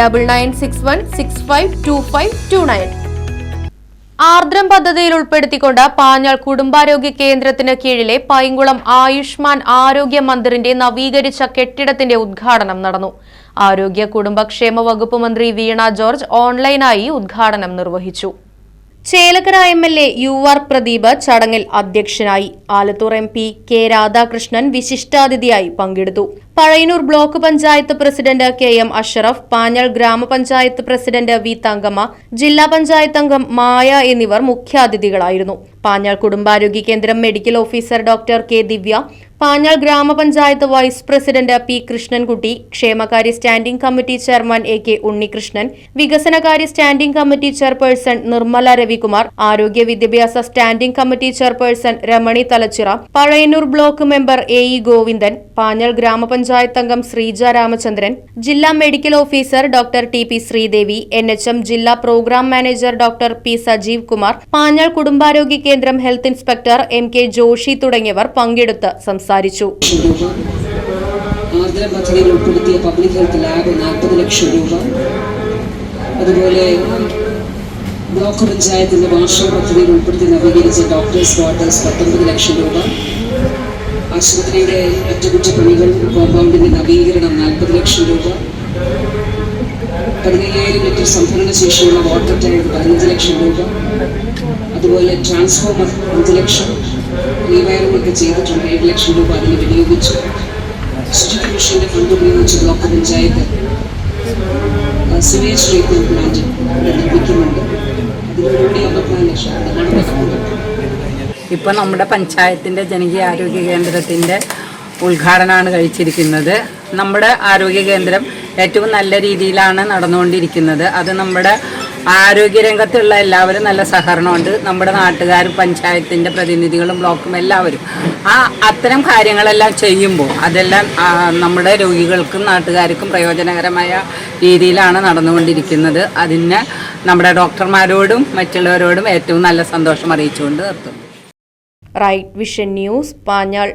double nine six one six five two five two nine Aardram പദ്ധതിയിൽ ഉൾപ്പെടുത്തിക്കൊണ്ട് പാഞ്ഞാൾ കുടുംബാരോഗ്യ കേന്ദ്രത്തിന് കീഴിലെ പൈങ്കുളം ആയുഷ്മാൻ ആരോഗ്യ മന്ദിറിന്റെ നവീകരിച്ച കെട്ടിടത്തിന്റെ ഉദ്ഘാടനം നടന്നു. ആരോഗ്യ കുടുംബക്ഷേമ വകുപ്പ് മന്ത്രി വീണ ജോർജ് ഓൺലൈനായി ഉദ്ഘാടനം നിർവഹിച്ചു. Chelakkara M L A U R Pradeep ചടങ്ങിൽ അധ്യക്ഷനായി. Alathur M P K Radhakrishnan വിശിഷ്ടാതിഥിയായി പങ്കെടുത്തു. Pazhayannur block panchayat president K M Ashraf Panjal ഗ്രാമപഞ്ചായത്ത് പ്രസിഡന്റ് വി തങ്കമ്മ ജില്ലാ പഞ്ചായത്ത് അംഗം മായ എന്നിവർ മുഖ്യാതിഥികളായിരുന്നു. പാഞ്ഞാൾ കുടുംബാരോഗ്യ കേന്ദ്രം medical officer doctor K Divya Panjal ഗ്രാമപഞ്ചായത്ത് വൈസ് പ്രസിഡന്റ് പി കൃഷ്ണൻകുട്ടി ക്ഷേമകാര്യ standing committee chairman A K Unnikrishnan വികസനകാര്യ standing committee chairperson Nirmala Ravikumar ആരോഗ്യ വിദ്യാഭ്യാസ standing committee chairperson Ramani Thalachira Pazhayannur block member A E Govindan Panjal ഗ്രാമപഞ്ചായത്ത് അംഗം ശ്രീജ രാമചന്ദ്രൻ ജില്ലാ medical officer doctor T P Sreedevi N H M ജില്ലാ programme manager doctor P Sajeev Kumar Panjal കുടുംബാരോഗ്യ കേന്ദ്രം health inspector M K Joshi തുടങ്ങിയവർ പങ്കെടുത്ത് സംസാരിച്ചു. Block പഞ്ചായത്തിന്റെ വാർഷിക പദ്ധതിയിൽ ഉൾപ്പെടുത്തി നവീകരിച്ച ഡോക്ടേഴ്സ് ക്വാർട്ടേഴ്സ് പത്തൊമ്പത് ലക്ഷം രൂപ. ആശുപത്രിയുടെ അറ്റകുറ്റപ്പണികൾ കോമ്പൗണ്ടിന്റെ നവീകരണം നാൽപ്പത് ലക്ഷം രൂപ. പതിനയ്യായിരം ലിറ്റർ സംഭരണ ശേഷിയുള്ള വാട്ടർ ടാങ്ക് പതിനഞ്ച് ലക്ഷം രൂപ. അതുപോലെ ട്രാൻസ്ഫോമർ അഞ്ച് ലക്ഷം. റീവയറിംഗ് ചെയ്തിട്ടുണ്ട് ഏഴ് ലക്ഷം രൂപ അതിന് വിനിയോഗിച്ചു. ശുചിത്വ മിഷന്റെ ഫണ്ട് ഉപയോഗിച്ച് block panchayat sewage treatment plant നിർമ്മിക്കുന്നുണ്ട്. അതിനുവേണ്ടി അമ്പത്തിനാല് ലക്ഷം ഇപ്പോൾ നമ്മുടെ പഞ്ചായത്തിന്റെ ജനകീയ ആരോഗ്യ കേന്ദ്രത്തിന്റെ ഉദ്ഘാടനമാണ് കഴിച്ചിരിക്കുന്നത്. നമ്മുടെ ആരോഗ്യ കേന്ദ്രം ഏറ്റവും നല്ല രീതിയിലാണ് നടന്നുകൊണ്ടിരിക്കുന്നത്. അത് നമ്മുടെ ആരോഗ്യരംഗത്തുള്ള എല്ലാവരും നല്ല സഹകരണമുണ്ട്. നമ്മുടെ നാട്ടുകാരും പഞ്ചായത്തിന്റെ പ്രതിനിധികളും ബ്ലോക്കും എല്ലാവരും. ആ അത്തരം കാര്യങ്ങളെല്ലാം ചെയ്യുമ്പോൾ അതെല്ലാം നമ്മുടെ രോഗികൾക്കും നാട്ടുകാർക്കും പ്രയോജനകരമായ രീതിയിലാണ് നടന്നുകൊണ്ടിരിക്കുന്നത്. അതിന് നമ്മുടെ ഡോക്ടർമാരോടും മറ്റുള്ളവരോടും ഏറ്റവും നല്ല സന്തോഷം അറിയിച്ചുകൊണ്ട് നിർത്തുന്നു. Right vision news Panjal